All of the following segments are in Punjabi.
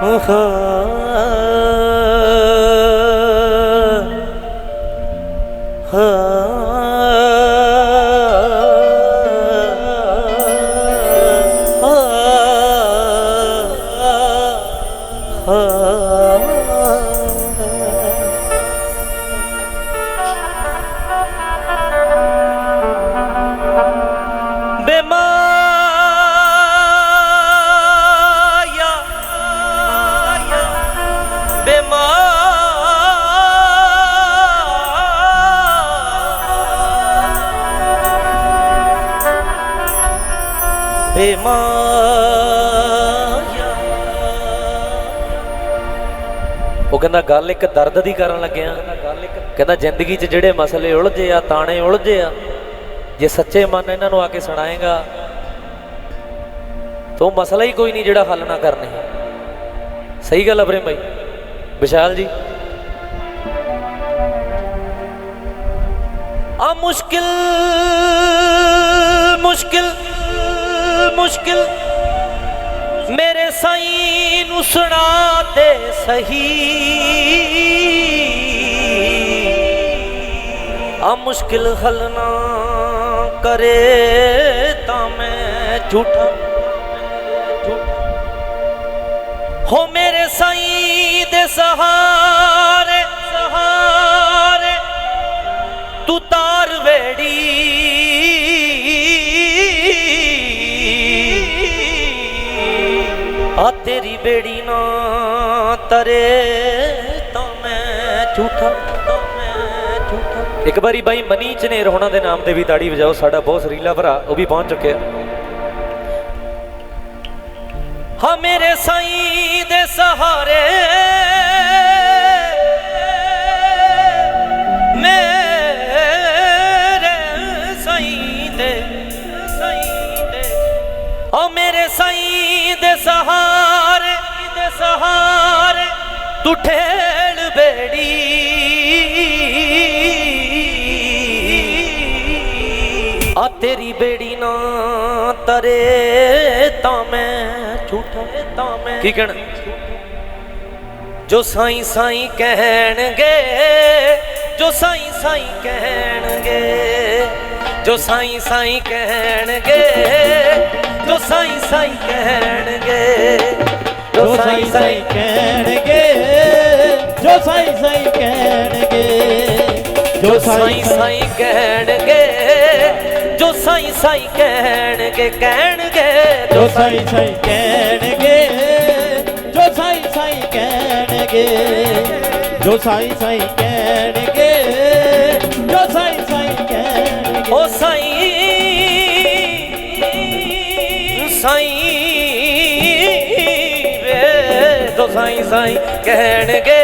哦呵 ਬੇਮਾਇਆ ਉਹ ਕਹਿੰਦਾ, ਗੱਲ ਇੱਕ ਦਰਦ ਦੀ ਕਰਨ ਲੱਗਿਆ। ਕਹਿੰਦਾ, ਜ਼ਿੰਦਗੀ 'ਚ ਜਿਹੜੇ ਮਸਲੇ ਉਲਝੇ ਆ, ਤਾਣੇ ਉਲਝੇ ਆ, ਜੇ ਸੱਚੇ ਮਨ ਇਹਨਾਂ ਨੂੰ ਆ ਕੇ ਸੁਣਾਏਗਾ, ਤਾਂ ਉਹ ਮਸਲਾ ਹੀ ਕੋਈ ਨਹੀਂ ਜਿਹੜਾ ਹੱਲ ਨਾ ਕਰਨੇ। ਸਹੀ ਗੱਲ ਆ ਪ੍ਰੇਮ ਭਾਈ। ਵਿਸ਼ਾਲ ਜੀ। ਆ ਮੁਸ਼ਕਿਲ ਸਾਈਂ ਨੂੰ ਸੁਣਾ ਦੇ ਸਹੀ ਆ ਮੁਸ਼ਕਿਲ ਹੱਲ ਨਾ ਕਰੇ ਤਾਂ ਮੈਂ ਝੂਠਾ ਹੋ ਮੇਰੇ ਆ ਤੇਰੀ ਬੇੜੀ ਨਾ ਤਰੇ ਤਾਂ ਮੈਂ ਝੂਠਾ, ਤਾਂ ਮੈਂ ਝੂਠਾ। ਇੱਕ ਵਾਰੀ ਬਾਈ ਮਨੀ ਚਨੇਰ ਹੋਣਾ ਦੇ ਨਾਮ ਤੇ ਵੀ ਤਾੜੀ ਵਜਾਓ, ਸਾਡਾ ਬਹੁਤ ਸਰੀਲਾ ਭਰਾ, ਉਹ ਵੀ ਪਹੁੰਚ ਚੁੱਕਿਆ। ਹਾਂ ਮੇਰੇ ਸਾਈਂ ਦੇ ਸਹਾਰੇ ਆ ਤੇਰੀ ਬੇੜੀ ਨਾ ਤਰੇ ਤਾਂ ਮੈਂ ਝੂਠਾ ਤਾਂ ਮੈਂ ਕੀ ਕਹਿਣਾ ਜੋ ਸਾਈਂ ਸਾਈਂ ਕਹਿਣਗੇ ਜੋ ਸਾਈਂ ਸਾਈਂ ਕਹਿਣਗੇ ਜੋ ਸਾਈਂ ਸਾਈਂ ਕਹਿਣਗੇ ਜੋ ਸਾਈਂ ਸਾਈਂ ਕਹਿਣਗੇ ਜੋ ਸਾਈ ਸਾਈ ਕਹਿਣਗੇ ਜੋ ਸਾਈ ਸਾਈ ਕਹਿਣਗੇ ਜੋ ਸਾਈਂ ਸਾਈਂ ਕਹਿਣਗੇ ਸਾਈਂ ਸਾਈਂ ਕਹਿਣਗੇ ਕਹਿਣਗੇ ਜੋ ਸਾਈ ਸਾਈ ਕਹਿਣਗੇ ਜੋ ਸਾਈ ਸਾਈ ਕਹਿਣਗੇ ਜੋ ਸਾਈ ਸਾਈ ਕਹਿਣਗੇ ਜੋ ਸਾਈ ਸਾਈ ਕਹਿਣਗੇ। ਓ ਸਾਈਂ ਸਾਈਂ ਵੇ ਜੋ ਸਾਈਂ ਸਾਈਂ ਕਹਿਣਗੇ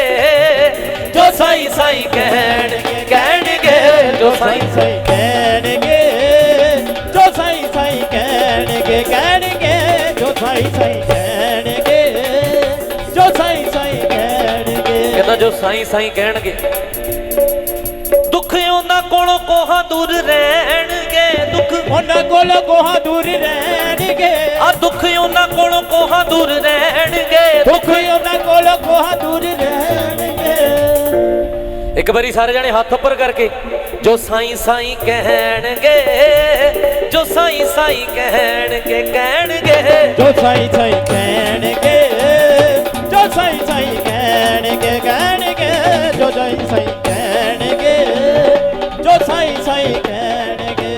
ਜੋ ਸਾਈਂ ਸਾਈਂ ਕਹਿਣਗੇ ਕਹਿਣਗੇ ਜੋ ਸਾਈਂ ਸਾਈ ਕਹਿਣਗੇ ਸਾਈ ਸਾਈ ਕਹਿਣਗੇ ਜੋ ਸਾਈ ਸਾਈ ਕਹਿਣਗੇ। ਕਹਿੰਦਾ ਜੋ ਸਾਈਂ ਸਾਈਂ ਕਹਿਣਗੇ। ਦੁੱਖ ਉਹਨਾਂ ਕੋਲੋਂ ਕੋਹਾਂ ਦੂਰ ਰਹਿਣਗੇ ਦੁੱਖ ਉਹਨਾਂ ਕੋਲ ਕੋਹਾ ਦੂਰ ਰਹਿਣਗੇ। ਆ ਦੁੱਖ ਉਹਨਾਂ ਕੋਲੋਂ ਕੋਹਾਂ ਦੂਰ ਰਹਿਣਗੇ ਦੁੱਖ ਉਹਨਾਂ ਕੋਲ ਕੋਹਾ ਦੂਰ ਰਹਿਣਗੇ। ਇੱਕ ਵਾਰੀ ਸਾਰੇ ਜਣੇ ਹੱਥ ਉੱਪਰ ਕਰਕੇ ਜੋ ਸਾਈਂ ਸਾਈਂ ਕਹਿਣਗੇ। ਸਾਈਂ ਸਾਈਂ ਕਹਿਣਗੇ ਕਹਿਣਗੇ। ਜੋ ਸਾਈ ਸਾਈ ਕਹਿਣਗੇ ਜੋ ਸਾਈ ਸਾਈ ਕਹਿਣਗੇ ਕਹਿਣਗੇ। ਜੋ ਸਾਈ ਸਾਈ ਕਹਿਣਗੇ ਜੋ ਸਾਈ ਸਾਈ ਕਹਿਣਗੇ।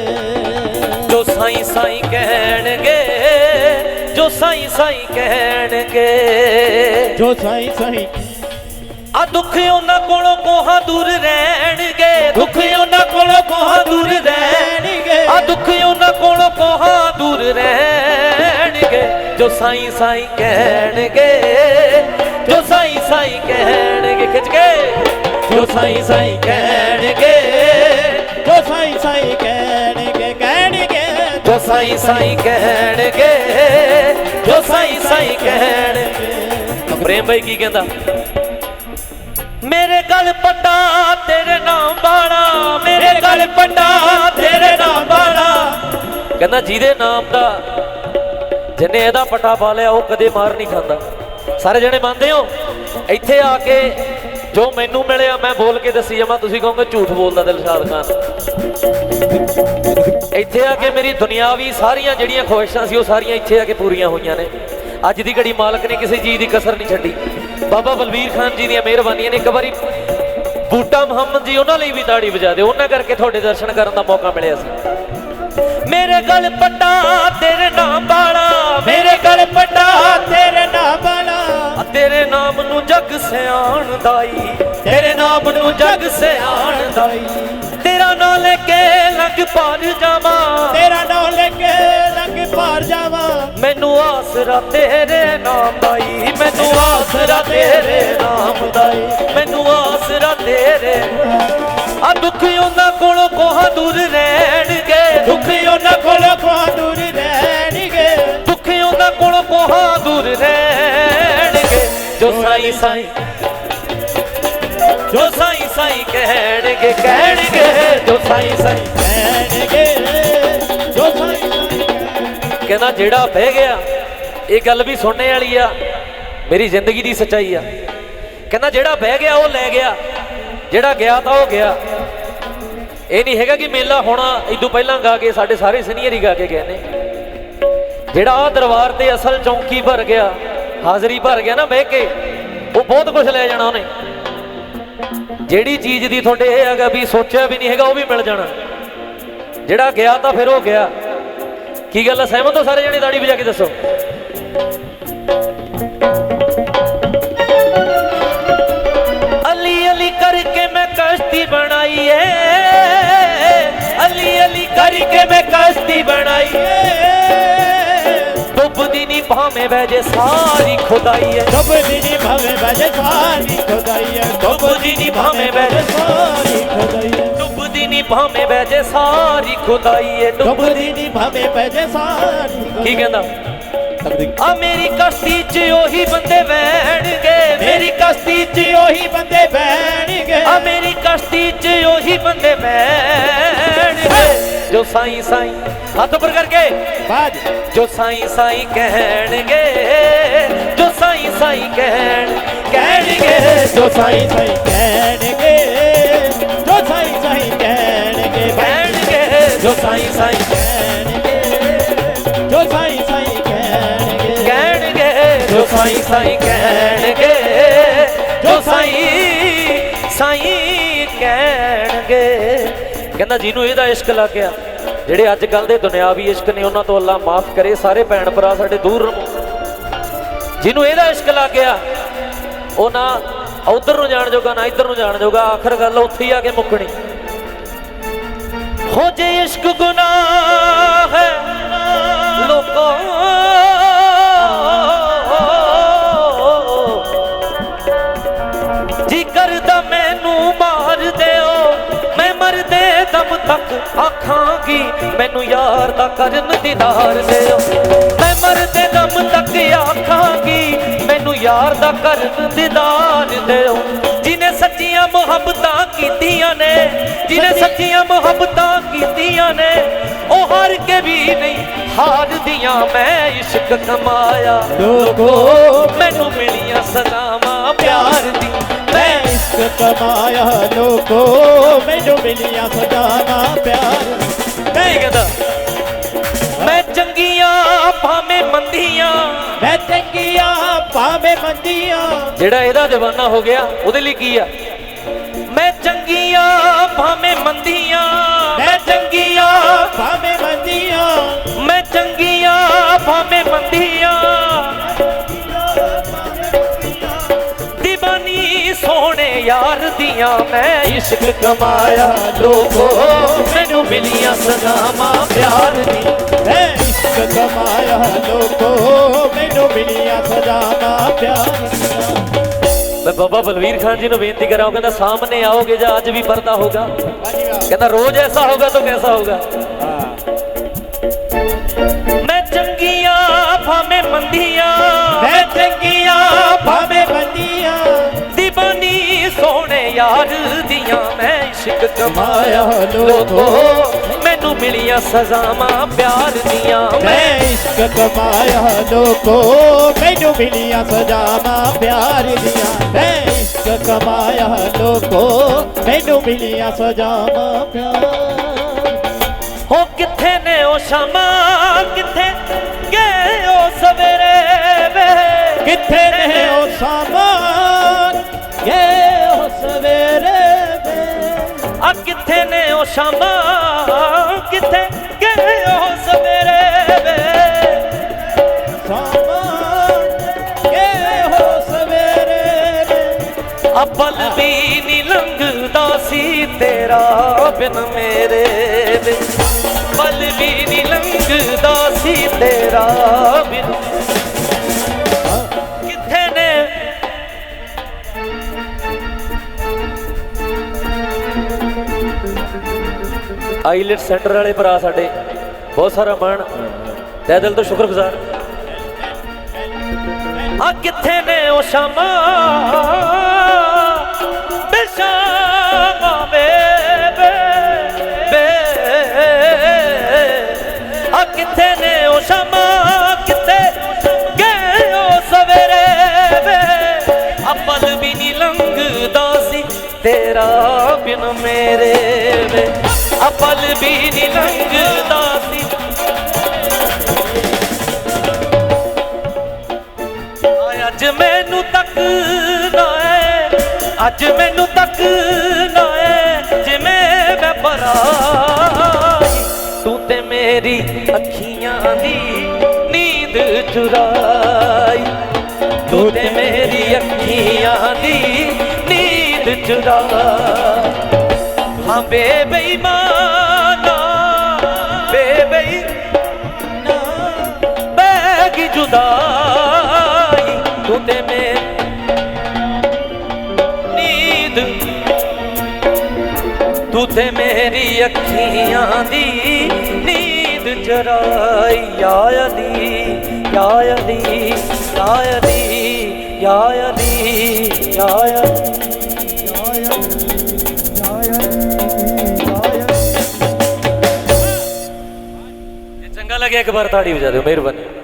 ਜੋ ਸਾਈਂ ਸਾਈਂ ਕਹਿਣਗੇ ਜੋ ਸਾਈਂ ਸਾਈਂ ਕਹਿਣਗੇ। ਜੋ ਸਾਈ ਸਾਈ ਆ ਦੁੱਖ ਉਹਨਾਂ ਕੋਲੋਂ ਕੋਹਾਂ ਦੂਰ ਰਹਿਣਗੇ ਦੁੱਖ ਉਹਨਾਂ ਕੋਲੋਂ ਕੋਹਾਂ ਦੂਰ ਰਹਿਣਗੇ। ਆ ਦੁੱਖ ਉਹਨਾਂ ਕੋਲੋਂ ਕੋਹਾਂ ਦੂਰ ਰਹਿਣਗੇ, ਜੋ ਸਾਈ ਸਾਈਂ ਕਹਿਣਗੇ, ਜੋ ਸਾਈ ਸਾਈ ਕਹਿਣਗੇ, ਖਿੱਚ ਕੇ, ਜੋ ਸਾਈ ਸਾਈ ਕਹਿਣਗੇ, ਜੋ ਸਾਈ ਸਾਈ ਕਹਿਣਗੇ ਕਹਿਣਗੇ, ਜੋ ਸਾਈਂ ਸਾਈਂ ਕਹਿਣਗੇ, ਜੋ ਸਾਈ ਸਾਈ ਕਹਿਣਗੇ। ਪ੍ਰੇਮ ਭਾਈ ਕੀ ਕਹਿੰਦਾ? ਮੇਰੇ ਗਲ ਪੱਟਾ, ਤੇਰੇ ਨਾਮ ਬਾਣਾ। ਮੇਰੇ ਗਲ ਪੱਟਾ, ਤੇਰੇ ਨਾਮ ਬਾਣਾ। ਕਹਿੰਦਾ ਜਿਹਦੇ ਨਾਮ ਦਾ ਜਿਨੇ ਇਹਦਾ ਪੱਟਾ ਪਾ ਲਿਆ, ਉਹ ਕਦੇ ਮਾਰ ਨਹੀਂ ਖਾਂਦਾ। ਸਾਰੇ ਜਣੇ ਮੰਨਦੇ ਹੋ? ਇੱਥੇ ਆ ਕੇ ਜੋ ਮੈਨੂੰ ਮਿਲਿਆ, ਮੈਂ ਬੋਲ ਕੇ ਦੱਸੀ ਜਾਵਾਂ, ਤੁਸੀਂ ਕਹੋਗੇ ਝੂਠ ਬੋਲਦਾ ਦਿਲਸ਼ਾਦ ਖਾਨ। ਇੱਥੇ ਆ ਕੇ ਮੇਰੀ ਦੁਨਿਆਵੀ ਸਾਰੀਆਂ ਜਿਹੜੀਆਂ ਖੁਆਇਸ਼ਾਂ ਸੀ, ਉਹ ਸਾਰੀਆਂ ਇੱਥੇ ਆ ਕੇ ਪੂਰੀਆਂ ਹੋਈਆਂ ਨੇ। ਅੱਜ ਦੀ ਘੜੀ ਮਾਲਕ ਨੇ ਕਿਸੇ ਚੀਜ਼ ਦੀ ਕਸਰ ਨਹੀਂ ਛੱਡੀ। ਬਾਬਾ ਬਲਵੀਰ ਖਾਨ ਜੀ ਦੀਆਂ ਮਿਹਰਬਾਨੀਆਂ ਨੇ ਇੱਕ ਵਾਰੀ ਬੂਟਾ ਮੁਹੰਮਦ ਜੀ ਉਹਨਾਂ ਲਈ ਵੀ ਤਾੜੀ ਵਜਾ ਦਿਓ। ਉਹਨਾਂ ਕਰਕੇ ਤੁਹਾਡੇ ਦਰਸ਼ਨ ਕਰਨ ਦਾ ਮੌਕਾ ਮਿਲਿਆ ਸੀ। ਮੇਰੇ ਗਲ ਪੱਟਾ ਤੇਰੇ ਨਾਮ ਵਾਲਾ। ਮੇਰੇ ਗਲ ਪਟਾ ਤੇਰੇ ਨਾਮ ਵਾਲਾ। ਤੇਰੇ ਨਾਮ ਨੂੰ ਜਗ ਸਿਆਣ ਦਾਈ। ਤੇਰੇ ਨਾਮ ਨੂੰ ਜਗ ਸਿਆਣ ਦਾਈ। ਤੇਰਾ ਨਾਂ ਲੈ ਕੇ ਲੰਗ ਪਾਰ ਜਾਵਾਂ। ਤੇਰਾ ਨਾਮ ਲੈ ਕੇ ਲੰਗ ਪਾਰ ਜਾਵਾਂ। ਮੈਨੂੰ ਆਸਰਾ ਤੇਰੇ ਨਾਮ ਮੈਨੂੰ ਆਸਰਾ ਤੇਰੇ ਨਾਮ ਦਾਈ ਮੈਨੂੰ ਆਸਰਾ ਤੇਰੇ। ਆ ਦੁੱਖ ਉਹਨਾਂ ਕੋਲੋਂ ਕੋਹ ਦੂਰ ਰਹਿਣਗੇ। ਦੁੱਖ ਉਹਨਾਂ ਕੋਲੋਂ ਕੋ ਦੂਰ ਰਹਿਣਗੇ। ਦੁੱਖ ਉਹਨਾਂ ਕੋਲੋਂ ਕੋਹ ਦੂਰ ਰਹਿਣਗੇ। ਜੋ ਸਾਈ ਸਾਈ, ਜੋ ਸਾਈ ਸਾਈ ਕਹਿਣਗੇ ਕਹਿਣਗੇ। ਜੋ ਸਾਈ ਸਾਈ ਕਹਿਣਗੇ, ਜੋ ਸਾਈ ਕਹਿੰਦਾ ਜਿਹੜਾ ਬਹਿ ਗਿਆ, ਇਹ ਗੱਲ ਵੀ ਸੁਣਨੇ ਵਾਲੀ ਆ। ਮੇਰੀ ਜ਼ਿੰਦਗੀ ਦੀ ਸੱਚਾਈ ਆ। ਕਹਿੰਦਾ ਜਿਹੜਾ ਬਹਿ ਗਿਆ, ਉਹ ਲੈ ਗਿਆ। ਜਿਹੜਾ ਗਿਆ ਤਾਂ ਉਹ ਗਿਆ। ਇਹ ਨਹੀਂ ਹੈਗਾ ਕਿ ਮੇਲਾ ਹੋਣਾ ਇਦੋਂ ਪਹਿਲਾਂ ਗਾ ਕੇ ਸਾਡੇ ਸਾਰੇ ਸੀਨੀਅਰ ਹੀ ਗਾ ਕੇ ਗਏ ਨੇ। ਜਿਹੜਾ ਆ ਦਰਬਾਰ ਤੇ ਅਸਲ ਚੌਂਕੀ ਭਰ ਗਿਆ, ਹਾਜ਼ਰੀ ਭਰ ਗਿਆ ਨਾ ਬਹਿ ਕੇ, ਉਹ ਬਹੁਤ ਕੁਝ ਲੈ ਜਾਣਾ ਉਹਨੇ। ਜਿਹੜੀ ਚੀਜ਼ ਦੀ ਤੁਹਾਡੇ ਇਹ ਹੈਗਾ ਵੀ ਸੋਚਿਆ ਵੀ ਨਹੀਂ ਹੈਗਾ, ਉਹ ਵੀ ਮਿਲ ਜਾਣਾ। ਜਿਹੜਾ ਗਿਆ ਤਾਂ ਫਿਰ ਉਹ ਗਿਆ। ਕੀ ਗੱਲ ਹੈ ਸਹਿਮਤ ਹੋ ਸਾਰੇ ਜਣੇ ਦਾੜੀ ਵਜਾ ਕੇ ਦੱਸੋ। ਡੁੱਬਦੀ ਨਹੀਂ ਭਾਵੇਂ ਵਹਿ ਸਾਰੀ ਖੁਦਾਈ ਏ ਡੁੱਬਦੀ ਨੀ ਭਾਵੇਂ ਵਜੇ ਸਾਰੀ ਖੁਦਾਈ ਡੁੱਬਦੀ ਨੀ ਭਾਵੇਂ ਵਹਿ ਸਾਰੀ ਖੁਦਾਈ ਹੈ ਕੀ ਕਹਿੰਦਾ? ਖੁਦਾਈ ਆ ਮੇਰੀ ਕਸ਼ਤੀ 'ਚ ਉਹੀ ਬੰਦੇ ਵਹਿਣਗੇ ਮੇਰੀ ਕਸ਼ਤੀ 'ਚ ਉਹੀ ਬੰਦੇ ਬਹਿਣਗੇ। ਆ ਮੇਰੀ ਕਸ਼ਤੀ 'ਚ ਉਹੀ ਬੰਦੇ ਬਹਿਣਗੇ। ਜੋ ਸਾਈ ਸਾਈ ਹੱਥ ਉੱਪਰ ਕਰਕੇ ਬਾਜ ਜੋ ਸਾਈ ਸਾਈ ਕਹਿਣਗੇ ਜੋ ਸਾਈ ਸਾਈ ਕਹਿਣ ਕਹਿਣਗੇ ਜੋ ਸਾਈ ਸਾਈ ਕਹਿਣਗੇ ਜੋ ਸਾਈ ਸਾਈ ਕਹਿਣਗੇ ਕਹਿਣਗੇ ਜੋ ਸਾਈ ਸਾਈ ਕਹਿਣਗੇ ਜੋ ਸਾਈ ਸਾਈ ਕਹਿਣਗੇ ਕਹਿਣਗੇ ਜੋ ਸਾਈ ਸਾਈ ਕਹਿਣਗੇ ਜੋ ਸਾਈ ਸਾਈ ਕਹਿਣਗੇ ਕਹਿੰਦਾ, ਜਿਹਨੂੰ ਇਹਦਾ ਇਸ਼ਕ ਲੱਗ ਗਿਆ ਜਿਹੜੇ ਅੱਜ ਕੱਲ ਦੇ ਦੁਨਿਆਵੀ ਇਸ਼ਕ ਨੇ, ਉਹਨਾਂ ਤੋਂ ਅੱਲਾ ਮਾਫ ਕਰੇ, ਸਾਰੇ ਭੈਣ ਭਰਾ ਸਾਡੇ ਦੂਰ ਰਹੋ। ਜਿਹਨੂੰ ਇਹਦਾ ਇਸ਼ਕ ਲੱਗ ਗਿਆ ਉਹ ਨਾ ਉਧਰ ਨੂੰ ਜਾਣ ਜੋਗਾ, ਨਾ ਇੱਧਰ ਨੂੰ ਜਾਣ ਜੋਗਾ, ਆਖਰ ਗੱਲ ਉੱਥੇ ਹੀ ਆ ਕੇ ਮੁੱਕਣੀ। ਹੋ ਜੇ ਇਸ਼ਕ ਗੁਨਾਹ ਹੈ ਮੈਨੂੰ ਯਾਰ ਦਾ ਕਰਨ ਦੀਦਾਰ ਦਿਓ। ਮੈਂ ਮਰਦੇ ਦਮ ਤੱਕ ਆਖਾਂਗੀ ਮੈਨੂੰ ਯਾਰ ਦਾ ਕਰਨ ਦੀਦਾਰ ਦਿਓ। ਜਿਨੇ ਸੱਚੀਆਂ ਮੁਹੱਬਤਾਂ ਕੀਤੀਆਂ ਨੇ ਜਿਨੇ ਸੱਚੀਆਂ ਮੁਹੱਬਤਾਂ ਕੀਤੀਆਂ ਨੇ ਉਹ ਹਾਰ ਕੇ ਵੀ ਨਹੀਂ ਹਾਰਦੀਆਂ ਮੈਂ ਇਸ਼ਕ ਕਮਾਇਆ। ਲੋਕੋ ਮੈਨੂੰ ਮਿਲੀਆਂ ਸਲਾਮਾਂ ਪਿਆਰ ਦੀ। ਮੈਂ ਮੈਂ ਇਸ਼ਕ ਕਮਾਇਆ ਲੋਕੋ ਮੈਨੂੰ ਮਿਲੀਆਂ ਸਦਾਵਾਂ ਪਿਆਰ ਮੈਂ ਕਹਿੰਦਾ ਮੈਂ ਚੰਗੀਆਂ ਭਾਵੇਂ ਮੰਦੀਆਂ। ਮੈਂ ਚੰਗੀਆਂ ਭਾਵੇਂ ਮੰਦੀਆਂ। ਜਿਹੜਾ ਇਹਦਾ دیਵਾਨਾ ਹੋ ਗਿਆ ਉਹਦੇ ਲਈ ਕੀ ਆ? ਮੈਂ ਚੰਗੀਆਂ ਭਾਵੇਂ ਮੰਦੀਆਂ। ਮੈਂ ਚੰਗੀਆਂ ਭਾਵੇਂ ਮੰਦੀਆਂ। ਮੈਂ ਚੰਗੀਆਂ ਭਾਵੇਂ ਮੰਦੀਆਂ। ਸੋਹਣੇ ਯਾਰ ਦੀਆਂ ਮੈਂ ਇਸ਼ਕ ਕਮਾਇਆ ਲੋਕੋ, ਮੈਨੂੰ ਮਿਲੀਆਂ ਸਦਾਵਾਂ ਪਿਆਰ ਦੀ। ਮੈਂ ਇਸ਼ਕ ਕਮਾਇਆ ਲੋਕੋ, ਮੈਨੂੰ ਮਿਲੀਆਂ ਸਦਾਵਾਂ ਪਿਆਰ ਦੀਆਂ ਮੈਂ ਬਾਬਾ ਬਲਵੀਰ ਖਾਨ ਜੀ ਨੂੰ ਬੇਨਤੀ ਕਰਾਂ, ਉਹ ਕਹਿੰਦਾ ਸਾਹਮਣੇ ਆਓਗੇ ਜਾਂ ਅੱਜ ਵੀ ਪਰਦਾ ਹੋਗਾ ਕਹਿੰਦਾ ਰੋਜ਼ ਐਸਾ ਹੋਗਾ ਤਾਂ ਕੈਸਾ ਹੋਗਾ ਮੈਂ ਚੰਗੀਆਂ, ਭਾਵੇਂ ਮੰਦੀਆਂ, ਮੈਂ ਇਸ਼ਕ ਕਮਾਇਆ ਮਾਇਆ ਲੋਕੋ। ਮੈਨੂੰ ਮਿਲੀਆਂ ਸਜ਼ਾਵਾਂ ਪਿਆਰ ਦੀਆਂ। ਮੈਂ ਇਸ਼ਕ ਕਮਾਇਆ ਲੋਕੋ। ਮੈਨੂੰ ਮਿਲੀਆਂ ਸਜ਼ਾਵਾਂ ਪਿਆਰ ਦੀਆਂ। ਮੈਂ ਇਸ਼ਕ ਕਮਾਇਆ ਲੋਕੋ। ਮੈਨੂੰ ਮਿਲੀਆਂ ਸਜ਼ਾਵਾਂ ਪਿਆਰ। ਹੋ ਕਿੱਥੇ ਨੇ ਉਹ ਸ਼ਾਮਾਂ? ਕਿੱਥੇ ਗਏ ਉਹ ਸਵੇਰੇ ਵੇ? ਕਿੱਥੇ ਨੇ ਉਹ ਸਾਮਾਨ ਇਹ ਕਿੱਥੇ ਨੇ ਉਹ ਸ਼ਾਮਾਂ? ਕਿੱਥੇ ਗਏ ਉਹ ਸਵੇਰੇ ਵੇ? ਸਾਮਾਨ ਇਹ ਉਹ ਸਵੇਰੇ ਵੇ? ਆ ਵੀ ਨੀ ਲੰਘਦਾ ਸੀ ਤੇਰਾ ਬਿਨ ਮੇਰੇ ਵੇ। ਪਲ ਵੀ ਨੀ ਲੰਘਦਾ ਸੀ ਤੇਰਾ ਬਿਨ ਆਈਲੈਟ ਸੈਂਟਰ ਵਾਲੇ ਭਰਾ ਸਾਡੇ, ਬਹੁਤ ਸਾਰਾ ਮਾਣ। ਤਹਿ ਦਿਲ ਤੋਂ ਸ਼ੁਕਰਗੁਜ਼ਾਰ। ਆ ਕਿੱਥੇ ਨੇ ਉਹ ਸ਼ਾਮਾਂ? ਬੇਸ਼ਾਮਾਂ ਵੇ ਵੇ ਆ ਕਿੱਥੇ ਨੇ ਉਹ ਸ਼ਾਮਾਂ? ਕਿੱਥੇ ਗਏ ਉਹ ਸਵੇਰੇ, ਵੇ। ਆ ਪਲ ਵੀ ਨਹੀਂ ਲੰਘਦਾ ਸੀ ਤੇਰਾ ਬਿਨ ਮੇਰੇ, ਵੇ। ਆ ਪਲ ਵੀ ਨਹੀਂ ਲੰਘਦਾ ਸੀ। ਅੱਜ ਮੈਨੂੰ ਤੱਕ ਨਾ ਏ ਅੱਜ ਮੈਨੂੰ ਤੱਕ ਨਾ ਏ ਜਿਵੇਂ ਮੈਂ ਪਰਾਈ ਤੂੰ ਤੇ ਮੇਰੀ ਅੱਖੀਆਂ ਦੀ ਨੀਂਦ ਚੁਰਾਈ। ਤੂੰ ਤੇ ਮੇਰੀ ਅੱਖੀਆਂ ਦੀ ਨੀਂਦ ਚੁਰਾਈ। ਹਾਂ ਬੇਬੇਈਮਾਨਾ ਤੂੰ ਤੇ ਮੇਰੀ ਅੱਖੀਆਂ ਦੀ ਨੀਂਦ ਚਰਾਈ ਯਾ ਅਲੀ ਯਾ ਅਲੀ ਯਾ ਅਲੀ ਯਾ ਅਲੀ ਯਾ ਅਲੀ ਚੰਗਾ ਲੱਗਿਆ ਇੱਕ ਵਾਰ ਤਾੜੀ ਵਜਾ ਦਿਓ ਮਿਹਰਬਾਨੀ